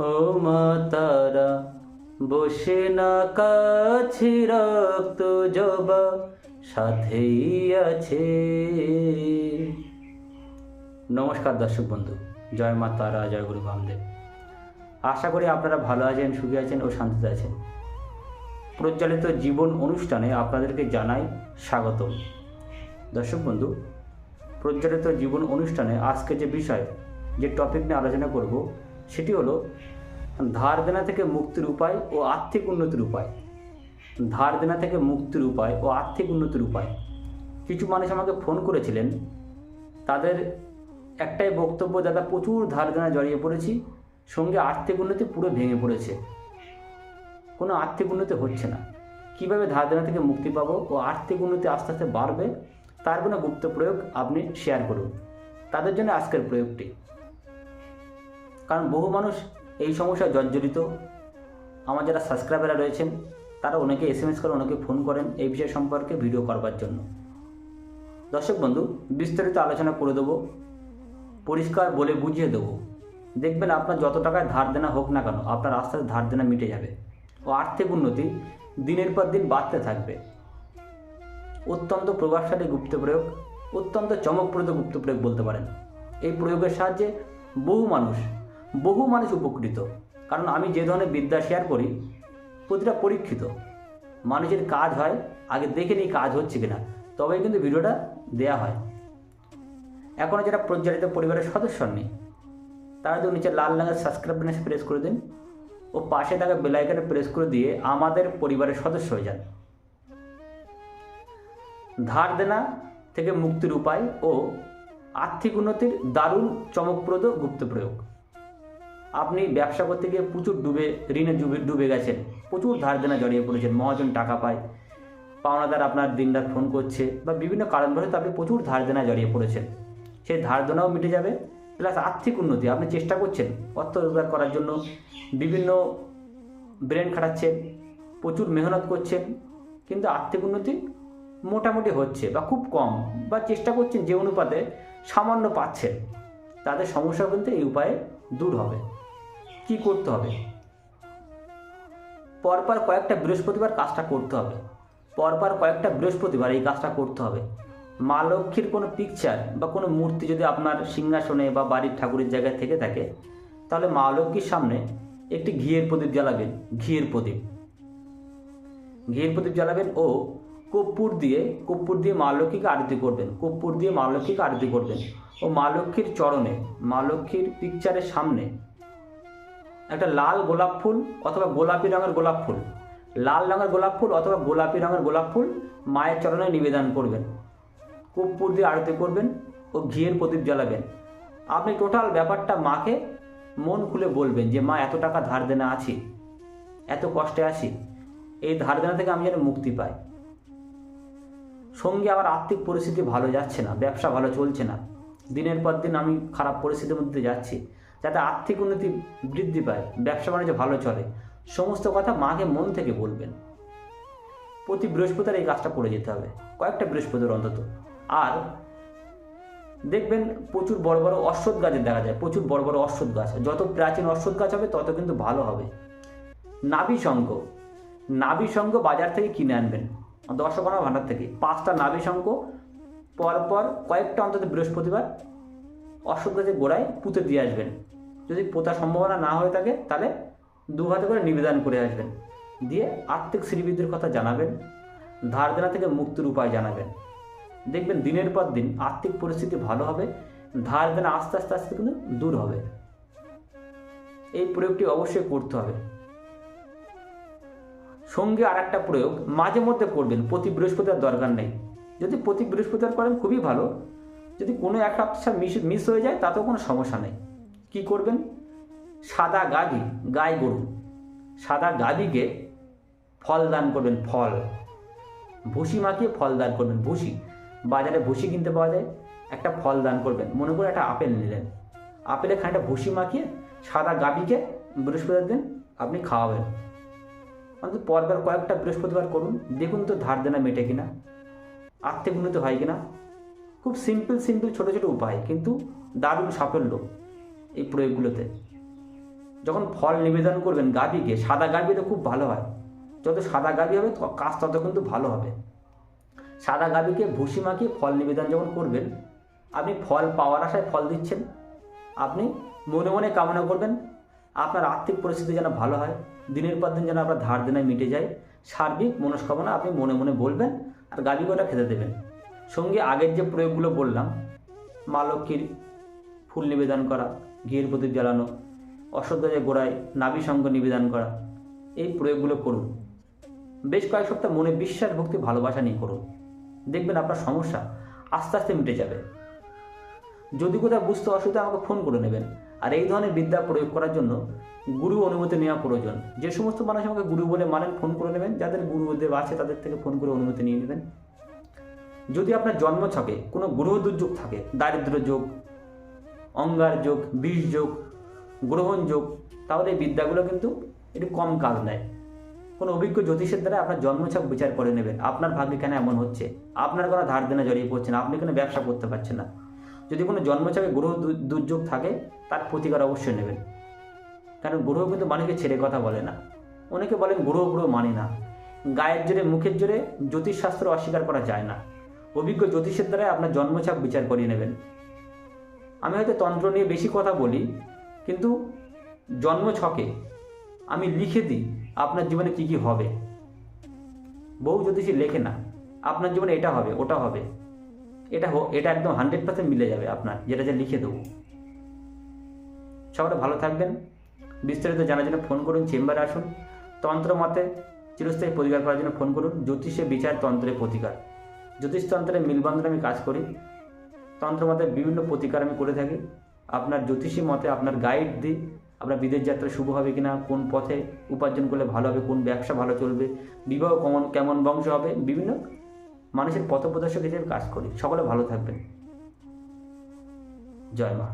ও মা তারা বসে না কাছে রক্ত জবা, সাথেই আছে। নমস্কার দর্শক বন্ধু, জয় মা তারা, জয় গুরু বামদেব। আশা করি আপনারা ভালো আছেন, সুখী আছেন ও শান্তিতে আছেন। প্রজ্বলিত জীবন অনুষ্ঠানে আপনাদেরকে জানাই স্বাগতম। দর্শক বন্ধু প্রজ্বলিত জীবন অনুষ্ঠানে আজকে যে বিষয়, যে টপিক নিয়ে আলোচনা করব সেটি হলো ধার দেনা থেকে মুক্তির উপায় ও আর্থিক উন্নতির উপায়। ধার দেনা থেকে মুক্তির উপায় ও আর্থিক উন্নতির উপায়। কিছু মানুষ আমাকে ফোন করেছিলেন। তাদের একটাই বক্তব্য, দাদা, প্রচুর ধার দেনা জড়িয়ে পড়েছি। সঙ্গে আর্থিক উন্নতি পুরো ভেঙে পড়েছে। কোনো আর্থিক উন্নতি হচ্ছে না। কীভাবে ধার দেনা থেকে মুক্তি পাবো ও আর্থিক উন্নতি আস্তে আস্তে বাড়বে, তার কোনো গুপ্ত প্রয়োগ আপনি শেয়ার করুন। তাদের জন্য আজকের প্রয়োগটি। কারণ বহু মানুষ এই সমস্যায় জর্জরিত। আমার যারা সাবস্ক্রাইবাররা রয়েছেন, তারা অনেকে এস এম এস করে, অনেকে ফোন করেন এই বিষয় সম্পর্কে ভিডিও করবার জন্য। দর্শক বন্ধু, বিস্তারিত আলোচনা করে দেবো, পরিষ্কার বলে বুঝিয়ে দেবো। দেখবেন আপনার যত টাকায় ধার দেনা হোক না কেন, আপনার আস্তে আস্তে ধার দেনা মিটে যাবে ও আর্থিক উন্নতি দিনের পর দিন বাড়তে থাকবে। অত্যন্ত প্রভাবশালী গুপ্ত প্রয়োগ, অত্যন্ত চমকপ্রদ গুপ্ত প্রয়োগ বলতে পারেন। এই প্রয়োগের সাহায্যে বহু মানুষ বহু মানুষ উপকৃত। কারণ আমি যে ধরনের বিদ্যা শেয়ার করি, প্রতিটা পরীক্ষিত। মানুষের কাজ হয়, আগে দেখে নিই কাজ হচ্ছে কিনা। তবেই কিন্তু ভিডিওটা দেয়া হয়। এখনও যারা প্রজ্বালিত পরিবারের সদস্য নেই তারা যদি নিচে লাল রঙের সাবস্ক্রাইব বাটনে প্রেস করে দিন ও পাশে থাকা বেলাইকানে প্রেস করে দিয়ে আমাদের পরিবারের সদস্য হয়ে যান। ধার দেনা থেকে মুক্তির উপায় ও আর্থিক উন্নতির দারুণ, চমকপ্রদ গুপ্ত প্রয়োগ। আপনি ব্যবসা করতে গিয়ে প্রচুর ডুবে ঋণে ডুবে ডুবে গেছেন। প্রচুর ধার দেনা জড়িয়ে পড়েছেন, মহাজন টাকা পায়। পাওনাদার আপনার দিনরাত ফোন করছে বা বিভিন্ন কারণবশত আপনি প্রচুর ধার দেনা জড়িয়ে পড়েছেন। সেই ধার দেনাও মিটে যাবে, প্লাস আর্থিক উন্নতি, আপনি চেষ্টা করছেন অর্থ রোজগার করার জন্য। বিভিন্ন ব্রেন খাটাচ্ছেন, প্রচুর মেহনত করছেন, কিন্তু আর্থিক উন্নতি মোটামুটি হচ্ছে বা খুব কম বা চেষ্টা করছেন যে অনুপাতে সামান্য পাচ্ছেন। তাদের সমস্যা কিন্তু এই উপায়ে দূর হবে। কি করতে হবে? পরপর কয়েকটা বৃহস্পতিবার কাজটা করতে হবে। পরপর কয়েকটা বৃহস্পতিবার এই কাজটা করতে হবে। মা লক্ষ্মীর কোনো পিকচার বা কোনো মূর্তি যদি আপনার সিংহাসনে বা বাড়ির ঠাকুরের জায়গায় থেকে থাকে, তাহলে মা লক্ষ্মীর সামনে একটি ঘিয়ের প্রদীপ জ্বালাবেন, ঘিয়ের প্রদীপ। ঘিয়ের প্রদীপ জ্বালাবেন ও কর্পূর দিয়ে কর্পূর দিয়ে মা লক্ষ্মীকে আরতি করবেন, কর্পূর দিয়ে মা লক্ষ্মীকে আরতি করবেন। ও মা লক্ষ্মীর চরণে, মা লক্ষ্মীর পিকচারের সামনে একটা লাল গোলাপ ফুল অথবা গোলাপি রঙের গোলাপ ফুল। লাল রঙের গোলাপ ফুল অথবা গোলাপি রঙের গোলাপ ফুল মায়ের চরণে নিবেদন করবেন। কর্পূর দিয়ে আরতি করবেন ও ঘিয়ের প্রদীপ জ্বালাবেন। আপনি টোটাল ব্যাপারটা মাকে মন খুলে বলবেন যে, মা, এত টাকা ধার দেনা আছি, এত কষ্টে আছি। এই ধার দেনা থেকে আমি যেন মুক্তি পাই। সঙ্গে আমার আর্থিক পরিস্থিতি ভালো যাচ্ছে না, ব্যবসা ভালো চলছে না। দিনের পর দিন আমি খারাপ পরিস্থিতির মধ্যে যাচ্ছি। যাতে আর্থিক উন্নতি বৃদ্ধি পায়, ব্যবসা বাণিজ্য ভালো চলে। সমস্ত কথা মাকে মন থেকে বলবেন। প্রতি বৃহস্পতিবার এই কাজটা করে যেতে হবে। কয়েকটা বৃহস্পতিবার অন্তত। আর দেখবেন প্রচুর বড় বড় অশ্বত্থ গাছের দেখা যায়। প্রচুর বড় বড় অশ্বত্থ গাছ। যত প্রাচীন অশ্বত্থ গাছ হবে, তত কিন্তু ভালো হবে। নাভি শঙ্খ। নাভি শঙ্খ বাজার থেকে কিনে আনবেন। দর্শকনা ভাণ্ডার থেকে। পাঁচটা নাভি শঙ্খ পরপর কয়েকটা অন্তত বৃহস্পতিবার অশ্বত্থ গাছের গোড়ায় পুঁতে দিয়ে আসবেন। যদি পোতা সম্ভাবনা না হয়ে থাকে, তাহলে দু হাতে করে নিবেদন করে আসবেন। দিয়ে আর্থিক শ্রীবৃদ্ধির কথা জানাবেন, ধার দেনা থেকে মুক্তির উপায় জানাবেন। দেখবেন দিনের পর দিন আর্থিক পরিস্থিতি ভালো হবে, ধার দেনা আস্তে আস্তে আস্তে কিন্তু দূর হবে। এই প্রয়োগটি অবশ্যই করতে হবে। সঙ্গে আর একটা প্রয়োগ, মাঝে মধ্যে করবেন, প্রতি বৃহস্পতিবার দরকার নেই। যদি প্রতি বৃহস্পতিবার করেন, খুবই ভালো। যদি কোনো এক সপ্তাহ মিস মিস হয়ে যায়, তাতেও কোনো সমস্যা নেই। কি করবেন? সাদা গাভী গাই গরু। সাদা গাভীকে ফল দান করবেন, ফল। ভুসি মাখিয়ে ফল দান করবেন, ভুসি। বাজারে ভুসি কিনতে পাওয়া যায়, একটা ফল দান করবেন। মনে করে একটা আপেল নিলেন। আপেলে খানিকটা ভুসি মাখিয়ে সাদা গাভীকে বৃহস্পতিবার দিন আপনি খাওয়াবেন। অন্তত পরবার কয়েকটা বৃহস্পতিবার করুন। দেখুন তো ধার দেনা মেটে কিনা আর্থিক উন্নতি হয় কিনা। খুব সিম্পল সিম্পল ছোটো ছোটো উপায়, কিন্তু দারুণ সাফল্য। এই প্রয়োগগুলোতে। যখন ফল নিবেদন করবেন গাভীকে, সাদা গাভী তো খুব ভালো হয়। যত সাদা গাভী হবে কাজ তত কিন্তু ভালো হবে। সাদা গাভীকে ভুসি মাখিয়ে ফল নিবেদন যখন করবেন, আপনি ফল পাওয়ার আশায় ফল দিচ্ছেন, আপনি মনে মনে কামনা করবেন, আপনার আর্থিক পরিস্থিতি যেন ভালো হয়, দিনের পর দিন যেন আপনার ধার দেনায় মিটে যায়, সার্বিক মনস্কামনা আপনি মনে মনে বলবেন আর গাভী কটা খেতে দেবেন। সঙ্গে আগের যে প্রয়োগগুলো বললাম, মা লক্ষ্মীর ফুল নিবেদন করা ঘিয়ের প্রদীপ জ্বালানো অশ্বত্থের গোড়ায় নাভি সঙ্গ নিবেদন করা, এই প্রয়োগগুলো করুন। বেশ কয়েক সপ্তাহ মনে বিশ্বাস, ভক্তি, ভালোবাসা নিয়ে করুন। দেখবেন আপনার সমস্যা আস্তে আস্তে মিটে যাবে। যদি কোথাও বুঝতে অসুবিধা আমাকে ফোন করে নেবেন। আর এই ধরনের বিদ্যা প্রয়োগ করার জন্য গুরু অনুমতি নেওয়া প্রয়োজন। যে সমস্ত মানুষ আমাকে গুরু বলে মানেন, ফোন করে নেবেন। যাদের গুরুদেব আছে, তাদের থেকে ফোন করে অনুমতি নিয়ে নেবেন। যদি আপনার জন্ম ছকে কোনো গ্রহ দুর্যোগ থাকে দারিদ্র যোগ অঙ্গার যোগ বিষ যোগ, গ্রহণ যোগ, তাহলে এই বিদ্যাগুলো কিন্তু একটু কম কাজ নেয় কোনো অভিজ্ঞ জ্যোতিষের দ্বারা আপনার জন্মছক বিচার করে নেবেন। আপনার ভাগ্যে কেন এমন হচ্ছে? আপনার কোনো ধার দেনা জড়িয়ে পড়ছে না। আপনি কোনো ব্যবসা করতে পারছেন না। যদি কোনো জন্মছকে গ্রহ দুর্যোগ থাকে, তার প্রতিকার অবশ্যই নেবেন। কারণ গ্রহ কিন্তু মানুষকে ছেড়ে কথা বলে না। অনেকে বলেন গ্রহ গ্রহ মানে না। গায়ের জোরে, মুখের জোরে জ্যোতিষশাস্ত্র অস্বীকার করা যায় না। অভিজ্ঞ জ্যোতিষের দ্বারা আপনার জন্মছক বিচার করিয়ে নেবেন। আমি হয়তো তন্ত্র নিয়ে বেশি কথা বলি, কিন্তু জন্ম ছকে আমি লিখে দিই আপনার জীবনে কি কি হবে। বহু জ্যোতিষী লেখে না, আপনার জীবনে এটা হবে, ওটা হবে। এটা এটা একদম হান্ড্রেড পার্সেন্ট মিলে যাবে আপনার, যেটা যে লিখে দেবো। সবাই ভালো থাকবেন। বিস্তারিত জানার জন্য ফোন করুন, চেম্বারে আসুন। তন্ত্র মতে চিরস্থায়ী প্রতিকার করার জন্য ফোন করুন। জ্যোতিষে বিচার তন্ত্রের প্রতিকার। জ্যোতিষতন্ত্রের মিলবন্ধনে আমি কাজ করি। তন্ত্র মতে বিভিন্ন প্রতিকার আমি করে থাকি। আপনার জ্যোতিষী মতে আপনার গাইড দিই আপনার বিদেশ যাত্রা শুভ হবে কিনা, কোন পথে উপার্জন করলে ভালো হবে, কোন ব্যবসা ভালো চলবে, বিবাহ কেমন কেমন বংশ হবে, বিভিন্ন মানুষের পথপ্রদর্শক হিসেবে কাজ করি। সকলে ভালো থাকবেন। জয় মা।